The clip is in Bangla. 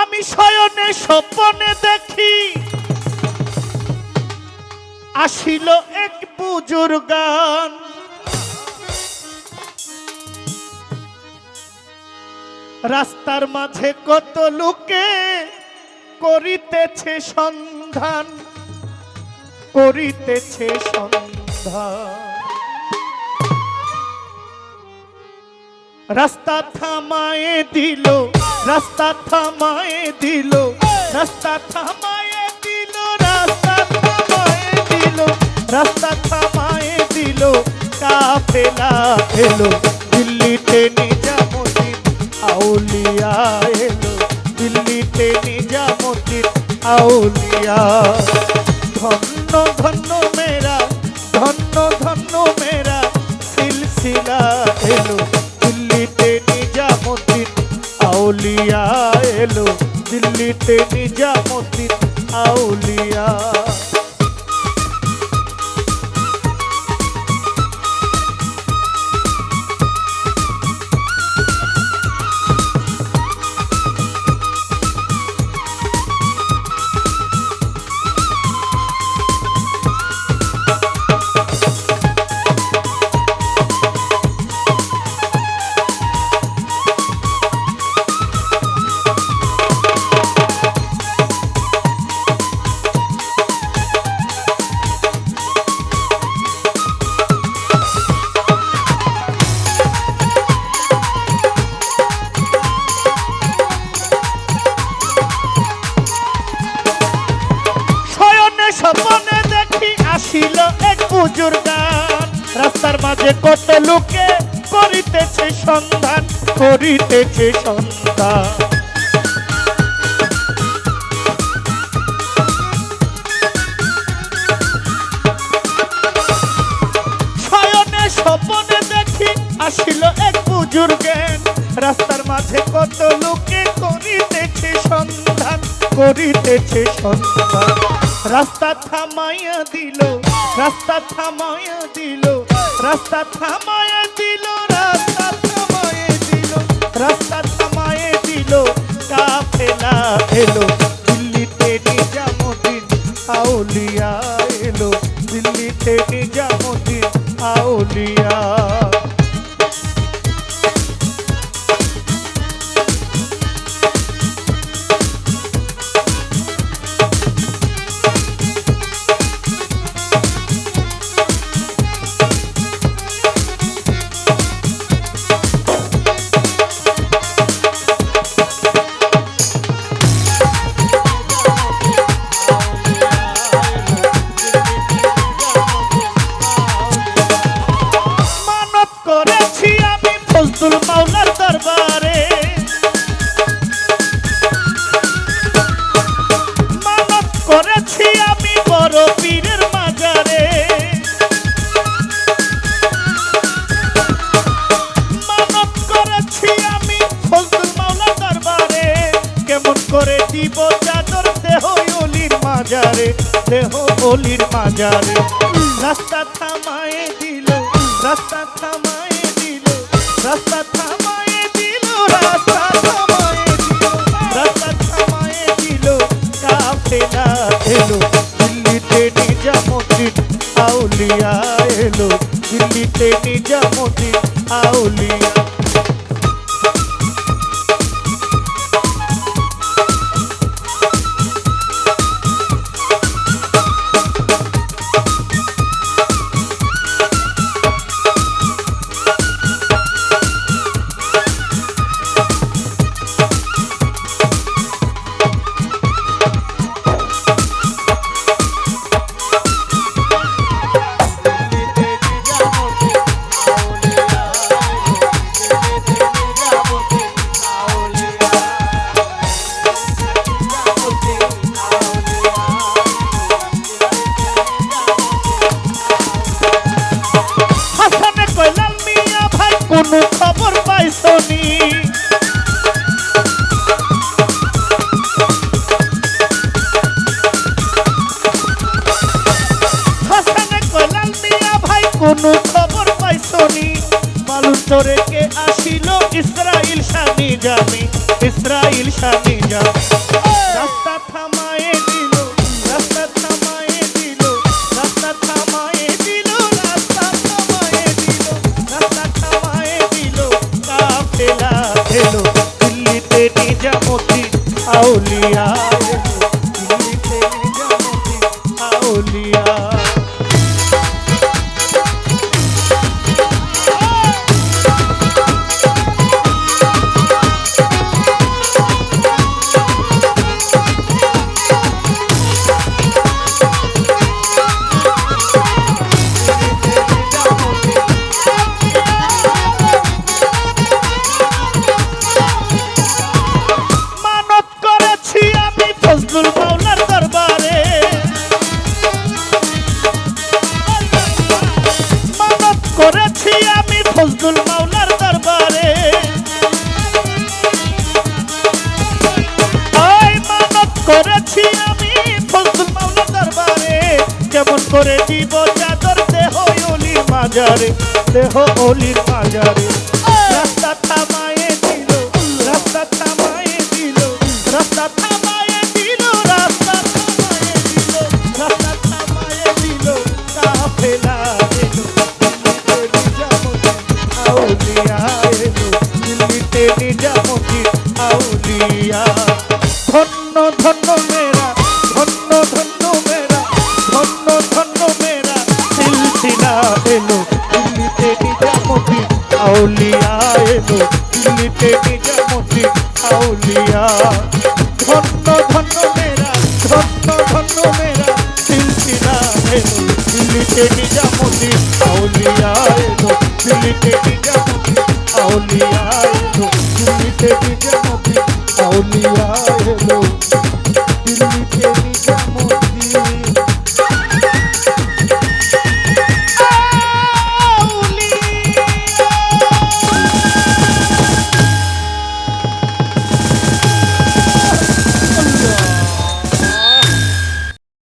আমি শয়নে স্বপনে দেখি। আসিল এক পুজোর গান রাস্তার মাঝে কত লোকে করিতেছে সন্ধান করিতেছে সন্ধান। রাস্তা থামায়ে দিল রাস্তা থামায়ে দিল, রাস্তা থামায়ে দিল, রাস্তা থামায়ে দিল, রাস্তা থামায়ে দিল কাফেলা এলো দিল্লিতে নিজামুদ্দিন আউলিয়া এলো দিল্লিতে নিজামুদ্দিন আউলিয়া। স্বপনে দেখি আসিল এক বুজুর্গান রাস্তার মাঝে কত লোকে করিতেছে সন্ধান করিতেছে সন্ধান। শয়নে স্বপনে দেখি আসিল এক বুজুর্গেন রাস্তার মাঝে কত লোকে করিতেছে সন্ধান করিতেছে সন্ধান। রাস্তা থামাইয়া দিল, রাস্তা থামাইয়া দিল, রাস্তা থামাইয়া দিল, রাস্তা থামাইয়া দিল, রাস্তা থামাইয়া দিল কাফেলা এলো দিল্লিতে নিজামুদ্দিন আউলিয়া দেহ অলির মাজারে। রাস্তা থামায়ে দিল, রাস্তা থামায়ে দিল, রাস্তা থামায়ে দিল, রাস্তা থামায়ে দিল, রাস্তা থামায়ে দিল কাফেলা এলো। দিল্লিতে নিজামুদ্দিন আউলিয়া এলো। দিল্লিতে নিজামুদ্দিন আউলিয়া আউলিয়া করে দিব চাদর দেহ অলির মাজারে, দেহ অলির মাজারে। রাস্তা থামায়ে দিল, রাস্তা থামায়ে দিল, রাস্তা থামায়ে দিল, রাস্তা থামায়ে দিল এলো দিল্লিতে আউলিয়া এলো দিল্লিতে নিজামতি আউলিয়া? ধন্য ধন্য মেরা ধন্য ধন্য মেরা সিলসিলা এলো দিল্লিতে নিজামতি আউলিয়া এলো দিল্লিতে নিজামতি আউলিয়া এলো দিল্লিতে নিজামতি আউলিয়া